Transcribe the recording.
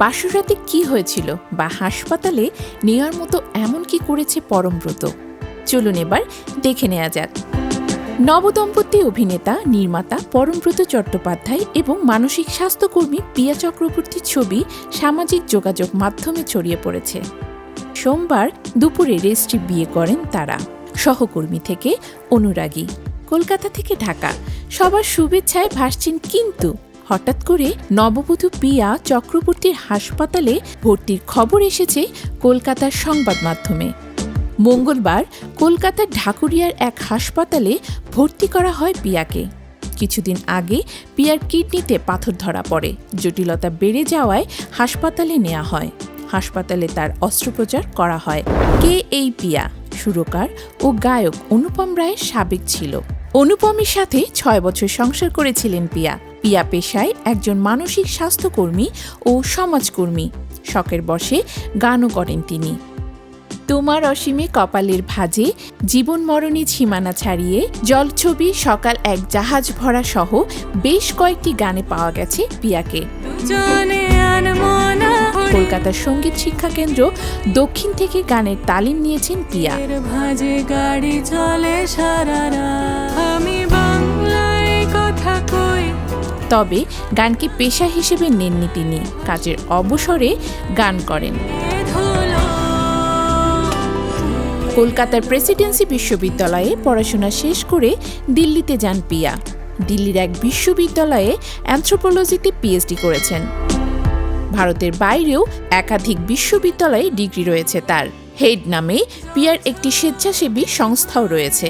বাসুরাতে কি হয়েছিল বা হাসপাতালে নেওয়ার মতো এমন কি করেছে পরমব্রত চলুন এবার দেখে নেওয়া যাক। নবদম্পতি অভিনেতা, নির্মাতা পরমব্রত চট্টোপাধ্যায় এবং মানসিক স্বাস্থ্যকর্মী পিয়া চক্রবর্তীর ছবি সামাজিক যোগাযোগ মাধ্যমে ছড়িয়ে পড়েছে। সোমবার দুপুরে রেস্ট্রি বিয়ে করেন তারা। সহকর্মী থেকে অনুরাগী। কলকাতা থেকে ঢাকা। সবার শুভেচ্ছায় ভাসছেন কিন্তু হঠাৎ করে নববধূ পিয়া চক্রবর্তীর হাসপাতালে ভর্তির খবর এসেছে কলকাতার সংবাদ মাধ্যমে। মঙ্গলবার কলকাতার ঢাকুরিয়ার এক হাসপাতালে ভর্তি করা হয় পিয়াকে। কিছুদিন আগে পিয়ার কিডনিতে পাথর ধরা পড়ে। জটিলতা বেড়ে যাওয়ায় হাসপাতালে নেওয়া হয়। হাসপাতালে তার অস্ত্রোপচার করা হয়। কে এই পিয়া? সুরকার ও গায়ক অনুপম রায়ের সাবেক ছিল। অনুপমের সাথে ছয় বছর সংসার করেছিলেন পিয়া। পিয়া পেশায় একজন মানসিক স্বাস্থ্যকর্মী ও সমাজকর্মী। শখের বসে গানও করেন তিনি। তোমার অসীমে কপালের ভাজে জীবন মরণী সীমানা ছাড়িয়ে জলছবি সকাল এক জাহাজ ভরা সহ বেশ কয়েকটি গানে পাওয়া গেছে পিয়াকে। কলকাতার সংগীত শিক্ষা কেন্দ্র দক্ষিণ থেকে গানের তালিম নিয়েছেন পিয়া। ভাজে গাড়ি চলে সারা আমি তবে গানকে পেশা হিসেবে নেননি তিনি। কাজের অবসরে গান করেন। কলকাতার প্রেসিডেন্সি বিশ্ববিদ্যালয়ে পড়াশোনা শেষ করে দিল্লিতে যান পিয়া। দিল্লির এক বিশ্ববিদ্যালয়ে অ্যানথ্রোপোলজিতে পিএইচডি করেছেন। ভারতের বাইরেও একাধিক বিশ্ববিদ্যালয়ে ডিগ্রি রয়েছে তার। হেড নামে পিয়ার একটি স্বেচ্ছাসেবী সংস্থাও রয়েছে।